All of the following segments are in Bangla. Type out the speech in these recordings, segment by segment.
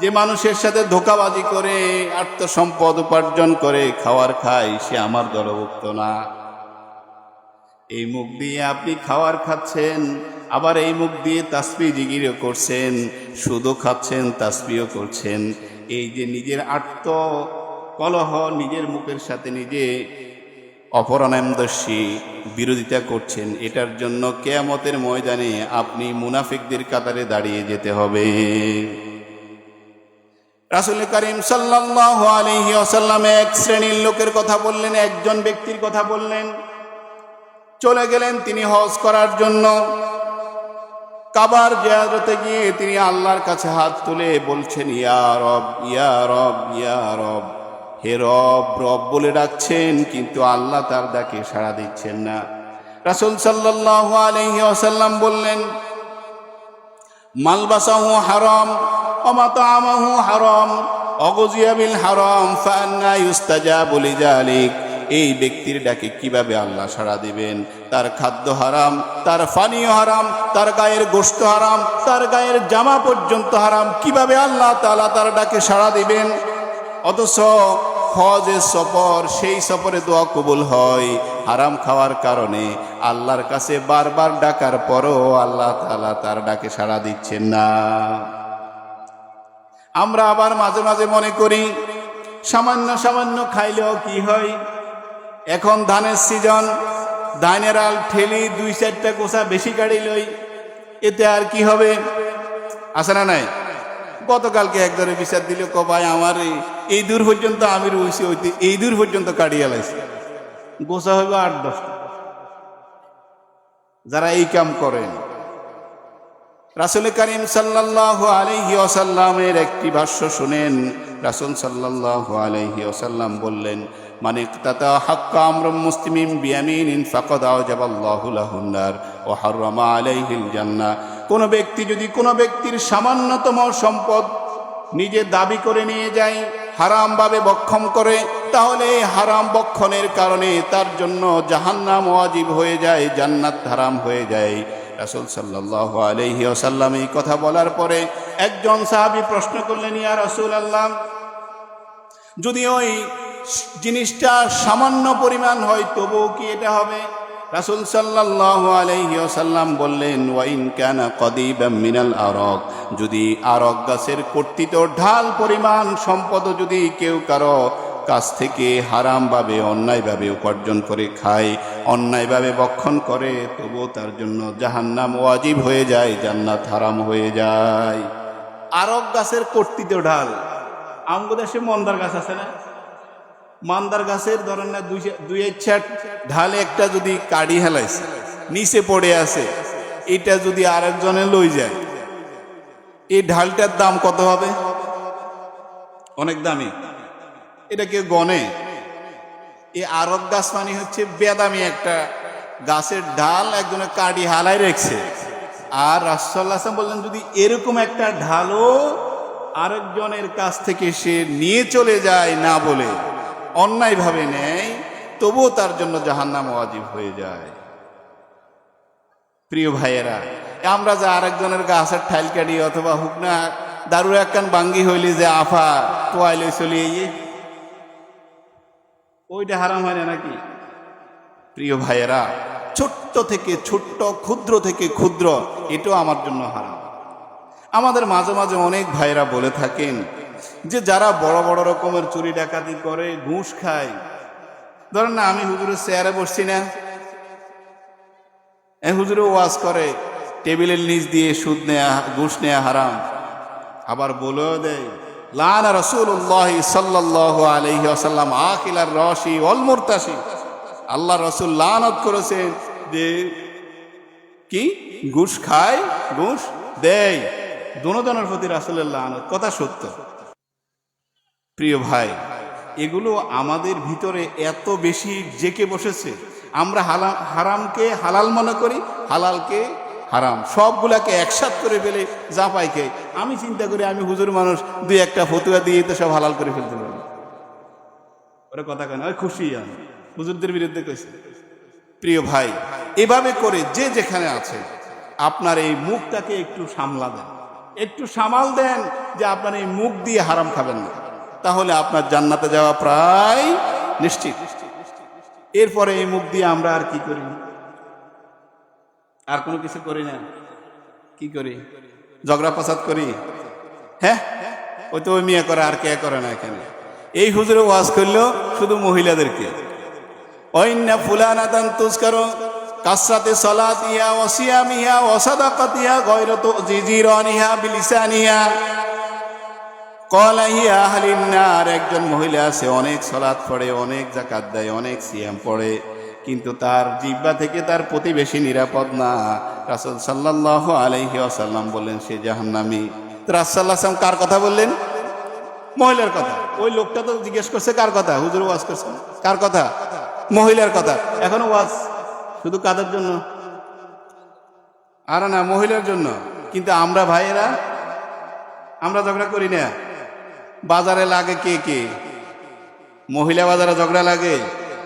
যে মানুষের সাথে ধোকাবাজি করে, আত্মসম্পদ উপার্জন করে, খাওয়ার খায়, সে আমার দলভুক্ত না। এই মুখ দিয়ে আপনি খাওয়ার খাচ্ছেন, আবার এই মুখ দিয়ে তাসপি জিগিরও করছেন সুদও খাচ্ছেন তাসপিও করছেন। এই যে নিজের আত্ম কলহ নিজের মুখের সাথে নিজে অপরানন্দস্যী বিরোধিতা করছেন। এটার জন্য কেয়ামতের ময়দানে আপনি মুনাফিকদের কাতারে দাঁড়িয়ে যেতে হবে। রাসুল করিম সাল্লাহ আলহি আসাল্লাম এক শ্রেণির লোকের কথা বললেন, একজন ব্যক্তির কথা বললেন। চলে গেলেন তিনি হজ করার জন্য। কাবার জিয়ারতে গিয়ে তিনি আল্লাহর কাছে হাত তুলে বলছেন, ইয়া রব ইয়া রব ইয়া রব। হে রব রব বলে ডাকছেন, কিন্তু আল্লাহ তার ডাকে সাড়া দিচ্ছেন না। রাসুল সাল্লাহ আলহি আসাল্লাম বললেন, মালবাসাহু হারাম, অমাতামাহু হারাম, অগজিয়াবিল হারাম ফান্না ইউস্তাজা বলি জালিক এই ব্যক্তির ডাকে কীভাবে আল্লাহ সাড়া দিবেন? তার খাদ্য হারাম, তার পানীয় হারাম, তার গায়ের গোস্ত হারাম, তার গায়ের জামা পর্যন্ত হারাম, কীভাবে আল্লাহ তালা তার ডাকে সাড়া দিবেন? অথচ হজের সফর, সেই সফরে দোয়া কবুল হয়। হারাম খাওয়ার কারণে আল্লাহর কাছে বারবার ডাকার পরও আল্লাহ তালা তার ডাকে সাড়া দিচ্ছেন না। আমরা আবার মাঝে মাঝে মনে করি, সামান্য সামান্য খাইলেও কি হয়? এখন ধানের সিজন, ধানের আল ঠেলি দুই চারটা কোষা বেশি গাড়ি লই, এতে আর কি হবে? আসে না নাই? গতকালকে একজনে বিচার দিল, ক ভাই, আমার এই- দূর পর্যন্ত আমি রয়েছি ওইতে এই দূর পর্যন্ত কাটিয়ে লাইছি। গোসা হইব আট দশটা যারা এই কাম করেন। রাসুল করিম সাল্লাহ আলহি আসাল্লামের একটি ভাষ্য শুনেন। রাসুল সাল্লাহ আলহি আসাল্লাম বললেন মানে তাতা হাক্কা আমর মুসলিমিন বিয়ামিন ইন ফাকদ আওজাবাল্লাহু লাহুন্নার ও হাররামা আলাইহিল জান্নাহ কোন ব্যক্তি যদি কোনো ব্যক্তির সামান্যতম সম্পদ নিজে দাবি করে নিয়ে যায় হারামভাবে বক্ষম করে, তাহলে হারাম বক্ষণের কারণে তার জন্য জাহান্নাম ওয়াজিব হয়ে যায়, জান্নাত হারাম হয়ে যায়। রাসুল সাল্লাহ আলহি আসাল্লাম এই কথা বলার পরে একজন সাহাবি প্রশ্ন করলেন, ইয়া রসুল আল্লাহ যদি ওই জিনিসটা সামান্য পরিমাণ হয় তবুও কি এটা হবে? রাসুল সাল্লাহ আলহি আসাল্লাম বললেন, ওয়াইন কানা কদিবাম মিনাল আরক। যদি আরক গাছের কর্তৃত ঢাল পরিমাণ সম্পদ যদি কেউ কারও কাছ থেকে হারামভাবে, অন্যায়ভাবে উপার্জন করে খায়, অন্যায়ভাবে বক্ষণ করে তবুও তার জন্য জাহান্নাম ওয়াজিব হয়ে যায়, জান্নাত হারাম হয়ে যায়। আরক গাছের কর্তৃত ঢাল। আমগো দেশে মন্দার গাছ আছে না? মান্দার গাছের ধরেন না দুই ইচ্ছা ঢালে একটা যদি কাড়ি হেলাইছে, নিচে পড়ে আছে, এটা যদি আরেকজনে লই যায়, এই ঢালটার দাম কত হবে? অনেক দামি। এটা কেউ গনে? এই আরব গাছ মানে হচ্ছে বেদামি একটা গাছের ঢাল একজনের কাড়ি হালাই রেখছে। আর রাসল্লাহ বললেন, যদি এরকম একটা ঢালও আরেকজনের কাছ থেকে সে নিয়ে চলে যায় না বলে অন্যায়ভাবে নেয়, তবুও তার জন্য জাহান্নাম ওয়াজিব হয়ে যায়। প্রিয় ভাইয়েরা, আমরা যে আরেকজনের গাছের ঠাইল কাটি অথবা হুক না দারু একখান বাঙ্গি হইলি যে আফা তোয়াইলে চলিয়ে ওইটা হারাম হয় না নাকি? প্রিয় ভাইয়েরা, ছোট্ট থেকে ছোট্ট, ক্ষুদ্র থেকে ক্ষুদ্র, এটাও আমার জন্য হারাম। আমাদের মাঝে মাঝে অনেক ভাইরা বলে থাকেন যে যারা বড় বড় রকমের চুরি ডাকাতি করে, ঘুষ খায়। ধরেন না, আমি হুজুরের চেয়ারে বসছি না। হুজুরে ওয়াজ করে, টেবিলের নিচ দিয়ে সুদ নেয়া, ঘুষ নেয়া হারাম। আবার বলেও দেয়, লানা রসুল্লাহ সাল্লাহ আলহি আসাল্লাম আকিলার রসি অলমুরতাসি আল্লাহ রসুল লানত করেছেন যে, কি? ঘুষ খায়, ঘুষ দেয়? দোনোজনের প্রতি রাসুলের লানত, কথা সত্য। প্রিয় ভাই, এগুলো আমাদের ভিতরে এত বেশি জেকে বসেছে। আমরা হালাম, হারামকে হালাল মনে করি, হালালকে হারাম। সবগুলাকে একসাথ করে ফেলে যা পাই আমি চিন্তা করি আমি হুজুর মানুষ, দুই একটা ফতুয়া দিয়ে তো সব হালাল করে ফেলতে পারি। ওরা কথা কেন ওই খুশি আমি। হুজুরদের বিরুদ্ধে কইছে। প্রিয় ভাই, এভাবে করে যে যেখানে আছে, আপনার এই মুখটাকে একটু সামলা দেন। একটু সামাল দেন যে আপনার এই মুখ দিয়ে হারাম খাবেন না। তাহলে আপনার জান্নাতে যাওয়া প্রায় নিশ্চিত। এরপরে এই মুখ দিয়ে আমরা আর কি করি? আর কোনো কিছু করি না? কি করি? ঝগড়া প্রসাদ করি? হ্যাঁ? ওই তো ওই মেয়ে করে, আর কে করে না এখানে? এই হুজুরে ওয়াজ করলেও শুধু মহিলাদেরকে। অন্যা ফুলানা দান তুস্কারো কাসরাতে সলাতিয়া ওসিয়ামিহা ওসাদাকাতিয়া গয়রত জিজিরানিহা বিলিসানিহা। কলাহিয়া হালিন্নার একজন মহিলা আছে, অনেক সলাৎ পড়ে, অনেক জাকাত দেয়, অনেক সিয়াম পড়ে, কিন্তু তার জিব্বা থেকে তার প্রতিবেশী নিরাপদ না। রাসুল সাল্লাহ আলাইহি আসাল্লাম বললেন, সে জাহান্নামি। তো রাসাল্লাহ আসলাম কার কথা বললেন? মহিলার কথা। ওই লোকটা তো জিজ্ঞেস করছে, কার কথা? হুজুর ওয়াজ করছে। কার কথা? মহিলার কথা। এখনও ওয়াজ। শুধু কাদের জন্য? আর না, মহিলার জন্য। কিন্তু আমরা ভাইয়েরা, আমরা ঝগড়া করি না। বাজারে লাগে কে কে? মহিলা বাজারে ঝগড়া লাগে?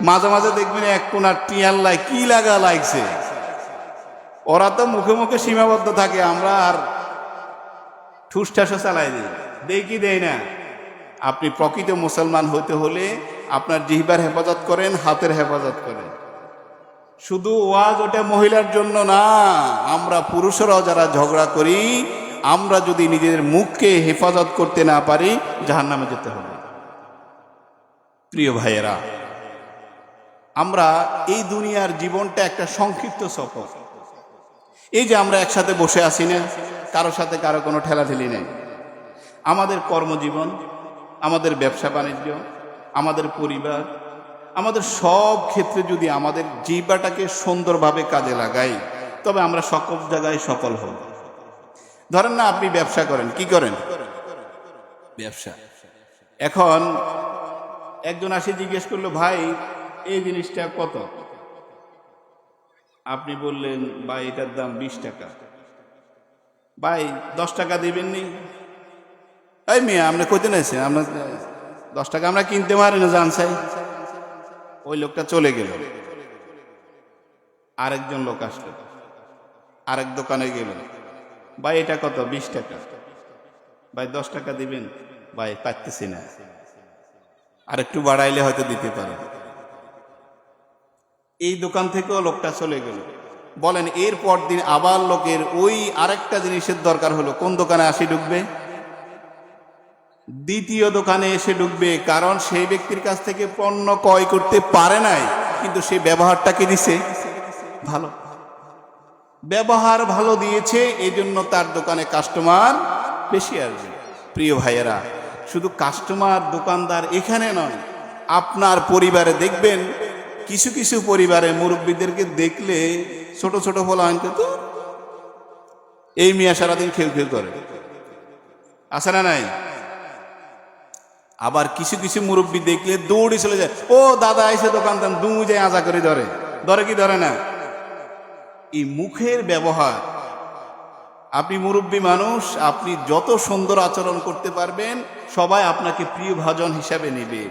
মাঝে মাঝে দেখবেন এক কোনার টিয়ার লাই, কি লাগা লাগছে? ওরা তো মুখে মুখে সীমাবদ্ধ থাকে, আমরা আর ঠুস ঠাসও চালাই দিই কি দেই না? আপনি প্রকৃত মুসলমান হতে হলে আপনার জিহবার হেফাজত করেন, হাতের হেফাজত করেন। শুধু ওয়াজ ওটা মহিলার জন্য না, আমরা পুরুষরাও যারা ঝগড়া করি আমরা যদি নিজেদের মুখকে হেফাজত করতে না পারি জাহান নামে যেতে হবে। প্রিয় ভাইয়েরা, আমরা এই দুনিয়ার জীবনটা একটা সংক্ষিপ্ত সফর। এই যে আমরা একসাথে বসে আছি না কারোর সাথে কারও কোনো ঠেলাঠেলি নেই। আমাদের কর্মজীবন, আমাদের ব্যবসা বাণিজ্য, আমাদের পরিবার, আমাদের সব ক্ষেত্রে যদি আমাদের জীবাটাকে সুন্দরভাবে কাজে লাগাই, তবে আমরা সকল জায়গায় সফল হব। ধরেন না আপনি ব্যবসা করেন কি করেন? ব্যবসা। এখন একজন আসে জিজ্ঞেস করল ভাই এই জিনিসটা কত? আপনি বললেন ভাই এটার দাম বিশ টাকা। ভাই দশ টাকা দিবেন নি এই মেয়ে আপনি কইতে নাইছেন আমরা দশ টাকা আমরা কিনতে পারি না জান চাই। ওই লোকটা চলে গেল। আরেকজন লোক আসলো আরেক দোকানে গেল। ভাই, এটা কত? বিশ টাকা। ভাই, দশ টাকা দিবেন? ভাই পাচ্তেছি না। আর একটু বাড়াইলে হয়তো দিতে পারে। এই দোকান থেকেও লোকটা চলে গেল। বলেন এর পর দিন আবার লোকের ওই আরেকটা জিনিসের দরকার হলো। কোন দোকানে আসি ঢুকবে? দ্বিতীয় দোকানে এসে ঢুকবে, কারণ সেই ব্যক্তির কাছ থেকে পণ্য ক্রয় করতে পারে নাই, কিন্তু সেই ব্যবহারটাকে দিছে? ভালো। ব্যবহার ভালো দিয়েছে এই জন্য তার দোকানে কাস্টমার বেশি আসবে। প্রিয় ভাইয়েরা, শুধু কাস্টমার দোকানদার এখানে নয়, আপনার পরিবারে দেখবেন, কিছু কিছু পরিবারে মুরব্বীদেরকে দেখলে ছোট ছোট ফলা তো এই মিয়া সারাদিন খেউ খেউ করে। আছে না নাই? আবার কিছু কিছু মুরব্বী দেখলে দৌড়ে চলে যায়, ও দাদা, এসে দোকান দেন। দু যায় আজা করে ধরে। ধরে কি ধরে না? এই মুখের ব্যবহার। আপনি মুরব্বী মানুষ, আপনি যত সুন্দর আচরণ করতে পারবেন, সবাই আপনাকে প্রিয় ভাজন হিসাবে নেবে।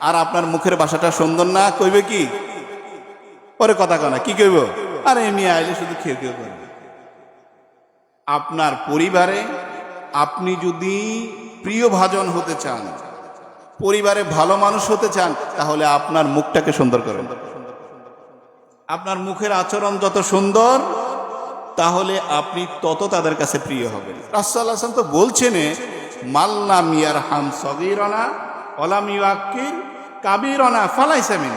আর আপনার মুখের বাসাটা সুন্দর না, কইবে কি? পরে কথা কনা কি কইব? আরে, এমনি আইলে শুধু খেয়ে খেয়ে করবে। আপনার পরিবারে আপনি যদি প্রিয় ভাজন হতে চান, পরিবারে ভালো মানুষ হতে চান, তাহলে আপনার মুখটাকে সুন্দর করেন। আপনার মুখের আচরণ যত সুন্দর, তাহলে আপনি তত তাদের কাছে প্রিয় হবেন। রাসাল্লাহ তো বলছেন মাল্লা মিয়ার হাম সগিরনা অলাম কাবিরনা ফালাইসামিন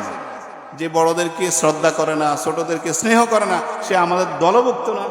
যে বড়দেরকে শ্রদ্ধা করে না, ছোটদেরকে স্নেহ করে না, সে আমাদের দলভুক্ত না।